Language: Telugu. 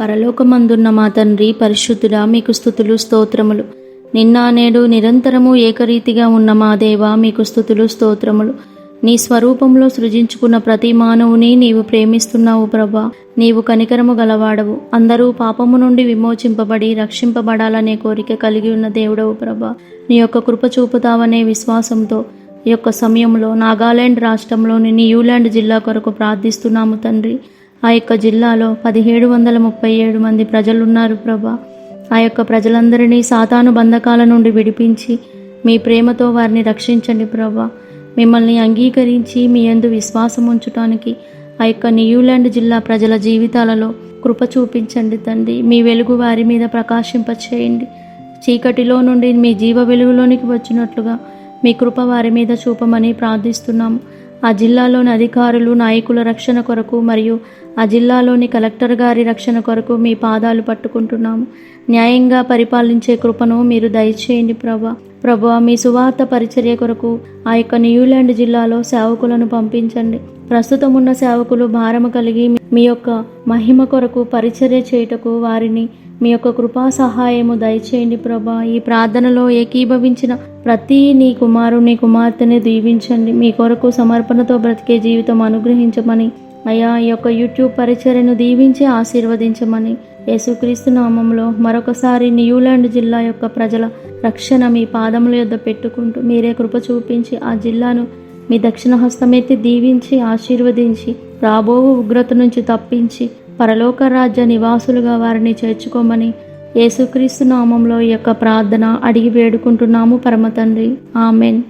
పరలోకమందున్న మా తండ్రి పరిశుద్ధుడా మీకు స్థుతులు స్తోత్రములు. నిన్న నేడు నిరంతరము ఏకరీతిగా ఉన్న మా దేవ మీకు స్థుతులు స్తోత్రములు. నీ స్వరూపంలో సృజించుకున్న ప్రతి మానవుని నీవు ప్రేమిస్తున్నావు ప్రభా. నీవు కనికరము గలవాడవు. అందరూ పాపము నుండి విమోచింపబడి రక్షింపబడాలనే కోరిక కలిగి ఉన్న దేవుడవు ప్రభా. నీ యొక్క కృప చూపుతావనే విశ్వాసంతో ఈ యొక్క సమయంలో నాగాలాండ్ రాష్ట్రంలోని న్యూలాండ్ జిల్లా కొరకు ప్రార్థిస్తున్నాము తండ్రి. ఆ యొక్క జిల్లాలో పదిహేడు వందల ముప్పై ఏడు మంది ప్రజలున్నారు ప్రభా. ఆ యొక్క ప్రజలందరినీ సాతాను బంధకాల నుండి విడిపించి మీ ప్రేమతో వారిని రక్షించండి ప్రభా. మిమ్మల్ని అంగీకరించి మీ యందు విశ్వాసం ఉంచటానికి ఆ యొక్క న్యూలాండ్ జిల్లా ప్రజల జీవితాలలో కృప చూపించండి తండ్రి. మీ వెలుగు వారి మీద ప్రకాశింపచేయండి. చీకటిలో నుండి మీ జీవ వెలుగులోనికి వచ్చినట్లుగా మీ కృప వారి మీద చూపమని ప్రార్థిస్తున్నాం. ఆ జిల్లాలోని అధికారులు నాయకుల రక్షణ కొరకు మరియు ఆ జిల్లాలోని కలెక్టర్ గారి రక్షణ కొరకు మీ పాదాలు పట్టుకుంటున్నాము న్యాయంగా పరిపాలించే కృపను మీరు దయచేయండి ప్రభా. ప్రభా మీ సువార్త పరిచర్య కొరకు ఆ యొక్క న్యూలాండ్ జిల్లాలో సేవకులను పంపించండి. ప్రస్తుతం ఉన్న సేవకులు భారము కలిగి మీ యొక్క మహిమ కొరకు పరిచర్య చేయుటకు వారిని మీ యొక్క కృపా సహాయము దయచేయండి ప్రభా. ఈ ప్రార్థనలో ఏకీభవించిన ప్రతి నీ కుమారుని కుమార్తెని దీవించండి. మీ కొరకు సమర్పణతో బ్రతికే జీవితం అనుగ్రహించమని అయ్యా ఈ యొక్క యూట్యూబ్ పరిచర్యను దీవించి ఆశీర్వదించమని యేసుక్రీస్తు నామంలో మరొకసారి న్యూలాండ్ జిల్లా యొక్క ప్రజల రక్షణ మీ పాదముల యొద్ద పెట్టుకుంటూ మీరే కృప చూపించి ఆ జిల్లాను మీ దక్షిణ హస్తమెత్తి దీవించి ఆశీర్వదించి రాబోవు ఉగ్రత నుంచి తప్పించి పరలోక రాజ్య నివాసులుగా వారిని చేర్చుకోమని యేసుక్రీస్తు నామంలో ఈ యొక్క ప్రార్థన అడిగి వేడుకుంటున్నాము పరమతండ్రి. ఆమెన్.